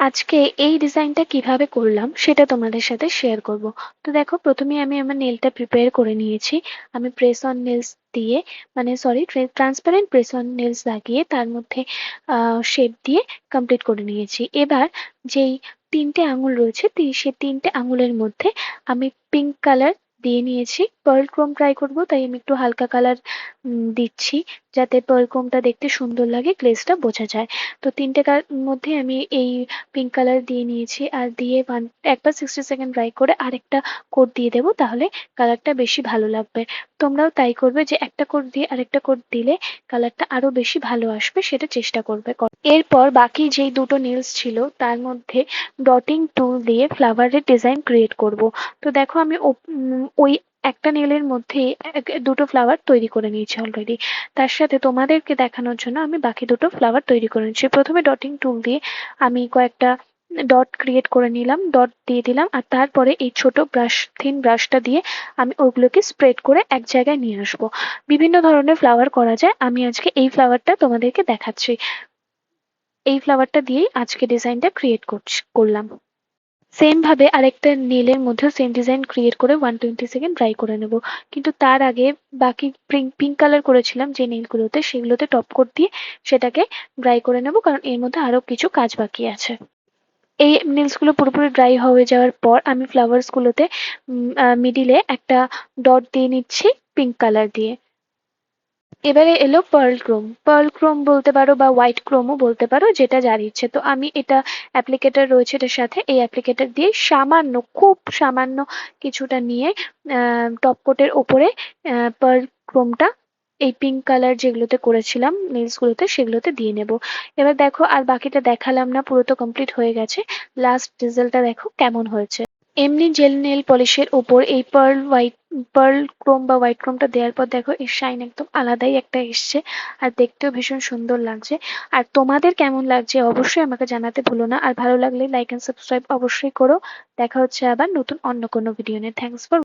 আজকে এই ডিজাইনটা কীভাবে করলাম সেটা তোমাদের সাথে শেয়ার করব। তো দেখো, প্রথমে আমি আমার নেলটা প্রিপেয়ার করে নিয়েছি। আমি প্রেস অন নেলস দিয়ে মানে sorry transparent press on nails লাগিয়ে তার মধ্যে শেপ দিয়ে কমপ্লিট করে নিয়েছি। এবার যেই তিনটে আঙুল রয়েছে, তি- সে তিনটে আঙুলের মধ্যে আমি পিঙ্ক কালার দিয়ে নিয়েছি। পার্ল ক্রোম ট্রাই করব, তাই আমি একটু হালকা কালার দিচ্ছি, যাতে পার্ল ক্রোমটা দেখতে সুন্দর লাগে গ্লেজটা বোঝা যায়। তো তিনটে কার মধ্যে আমি এই পিঙ্ক কালার দিয়ে নিয়েছি, আর দিয়ে ওয়ান একবার সিক্সটি সেকেন্ড ড্রাই করে আরেকটা কোট দিয়ে দেবো, তাহলে কালারটা বেশি ভালো লাগবে। তোমরাও তাই করবে যে একটা কোট দিয়ে আরেকটা কোট দিলে কালারটা আরও বেশি ভালো আসবে, সেটা চেষ্টা করবে কর- এরপর বাকি যেই দুটো নেলস ছিল, তার মধ্যে ডটিং টুল দিয়ে ফ্লাওয়ারের ডিজাইন ক্রিয়েট করব। তো দেখো আমি ওই একটা নেলের মধ্যে দুটো ফ্লাওয়ার তৈরি করে নিয়েছি অলরেডি তার সাথে তোমাদেরকে দেখানোর জন্য আমি বাকি দুটো ফ্লাওয়ার তৈরি করে নিচ্ছি প্রথমে ডটিং টুল দিয়ে আমি কয়েকটা ডট ক্রিয়েট করে নিলাম ডট দিয়ে দিলাম, আর তারপরে এই ছোট ব্রাশ থিন ব্রাশটা দিয়ে আমি ওগুলোকে স্প্রেড করে এক জায়গায় নিয়ে আসব। বিভিন্ন ধরনের ফ্লাওয়ার করা যায়, আমি আজকে এই ফ্লাওয়ারটা তোমাদেরকে দেখাচ্ছি। এই ফ্লাওয়ারটা দিয়েই আজকে ডিজাইনটা ক্রিয়েট করছি, করলাম। সেম ভাবে আরেকটা নীলের মধ্যে সেম ডিজাইন ক্রিয়েট করে ওয়ান টোয়েন্টি সেকেন্ড ড্রাই করে নেব। কিন্তু তার আগে বাকি পিঙ্ক কালার করেছিলাম যে নীলগুলোতে সেগুলোতে টপ কোট দিয়ে সেটাকে ড্রাই করে নেব, কারণ এর মধ্যে আরও কিছু কাজ বাকি আছে। এই নেলসগুলো পুরোপুরি ড্রাই হয়ে যাওয়ার পর আমি ফ্লাওয়ার্স গুলোতে মিডিলে একটা ডট দিয়ে নিচ্ছি পিঙ্ক কালার দিয়ে। এবারে এলো পার্ল ক্রোম পার্ল ক্রোম বলতে পারো বা হোয়াইট ক্রোমও বলতে পারো, যেটা যার ইচ্ছে। তো আমি এটা অ্যাপ্লিকেটার রয়েছে এটার সাথে, এই অ্যাপ্লিকেটার দিয়ে সামান্য, খুব সামান্য কিছুটা নিয়ে টপ কোটের ওপরে পার্ল ক্রোমটা এই পিঙ্ক কালার যেগুলোতে করেছিলাম নেলস গুলোতে সেগুলোতে দিয়ে নেব। এবার দেখো, আর বাকিটা দেখালাম না, পুরো তো কমপ্লিট হয়ে গেছে। লাস্ট রেজাল্টটা দেখো কেমন হয়েছে। এমনি জেল নেল পলিশের ওপর এই পার্ল হোয়াইট পার্ল ক্রোম বা হোয়াইট ক্রোমটা দেওয়ার পর দেখো এর শাইন একদম আলাদাই একটা এসছে। আর দেখতেও ভীষণ সুন্দর লাগছে। আর তোমাদের কেমন লাগছে অবশ্যই আমাকে জানাতে ভুলো না। আর ভালো লাগলে লাইক এন্ড সাবস্ক্রাইব অবশ্যই করো। দেখা হচ্ছে আবার নতুন অন্য কোনো ভিডিও নিয়ে। Thanks for